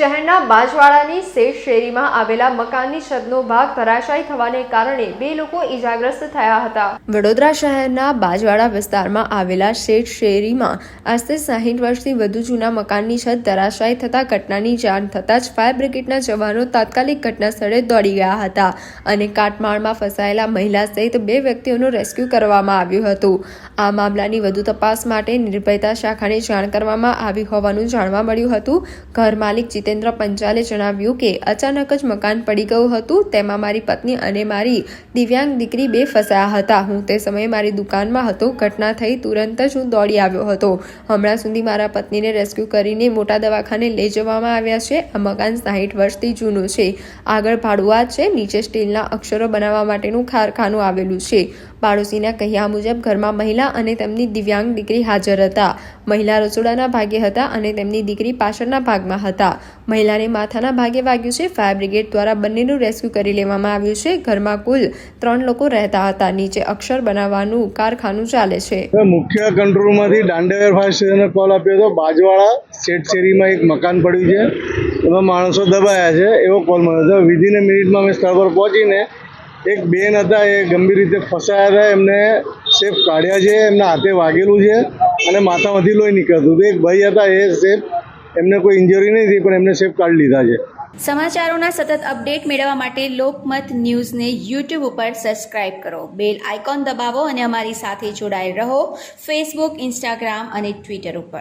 શહેરના બાજવાડાની શેઠ શેરીમાં આવેલા મકાનની છતનો ભાગ ધરાશાયી થવાને કારણે બે લોકો ઈજાગ્રસ્ત થયા હતા. વડોદરા શહેરના બાજવાડા વિસ્તારમાં આવેલા શેઠ શેરીમાં આજથી સાહીઠ વર્ષથી વધુ જૂના મકાનની છત ધરાશાયી થતા ઘટનાની જાણ થતાં જ ફાયર બ્રિગેડના જવાનો તાત્કાલિક ઘટના સ્થળે દોડી ગયા હતા અને કાટમાળમાં ફસાયેલા મહિલા સહિત બે વ્યક્તિઓનું રેસ્ક્યુ કરવામાં આવ્યું હતું. આ મામલાની વધુ તપાસ માટે નિર્ભયતા શાખાને જાણ કરવામાં આવી હોવાનું જાણવા મળ્યું હતું. ઘર માલિક જીતેન્દ્ર પંચાલે જણાવ્યું કે, અચાનક જ મકાન પડી ગયું હતું, તેમાં મારી પત્ની અને મારી દિવ્યાંગ દીકરી બે ફસાયા હતા. હું તે સમયે મારી દુકાનમાં હતો. ઘટના થઈ તુરંત જ હું દોડી આવ્યો હતો. હમણાં સુધી મારા પત્નીને રેસ્ક્યુ કરીને મોટા દવાખાને લઈ જવામાં આવ્યા છે. આ મકાન સાહીઠ વર્ષથી જૂનું છે. આગળ ભાડુઆત છે. નીચે સ્ટીલના અક્ષરો બનાવવા માટેનું કારખાનું આવેલું છે. પાડોશીના કહ્યા મુજબ, ઘરમાં મહિલા અને તેમની દિવ્યાંગ દીકરી હાજર હતા. મહિલા રસોડાના ભાગે હતા અને તેમની દીકરી પાછળના ભાગમાં હતા. મહિલાને માથાના ભાગે વાગ્યું છે. ફાયર બ્રિગેડ દ્વારા બંનેનું રેસ્ક્યુ કરી લેવામાં આવ્યું છે. ઘરમાં કુલ ત્રણ લોકો રહેતા હતા. નીચે અક્ષર બનાવવાનું કારખાનું ચાલે છે. મુખ્ય કંટ્રોલમાંથી દાંડેવેર ફાયર સ્ટેશને કોલ આપ્યો હતો. બાજવાળા શેઠશેરીમાં એક મકાન પડ્યું છે. એમાં માણસો દબાયા છે. એવો કોલ મળ્યો હતો. વિધિન મિનિટમાં અમે સ્થળ પર પહોંચીને એક બેન હતા. એ ગંભીર રીતે ફસાયા હતા. એમને સેફ કાઢ્યા છે. એમના હાથે વાગેલું છે અને માથામાંથી લોહી નીકળતું હતું. એક ભાઈ હતા. એ સેફ એમને કોઈ ઇન્જરી નહીં થઈ, પણ એમને સેફ કાર્ડ લીધા છે. સમાચારોના સતત અપડેટ મેળવવા માટે લોકમત ન્યૂઝને યુટ્યુબ ઉપર સબસ્ક્રાઇબ કરો. બેલ આઇકોન દબાવો અને અમારી સાથે જોડાયેલ રહો. ફેસબુક ઇન્સ્ટાગ્રામ અને ટ્વિટર ઉપર.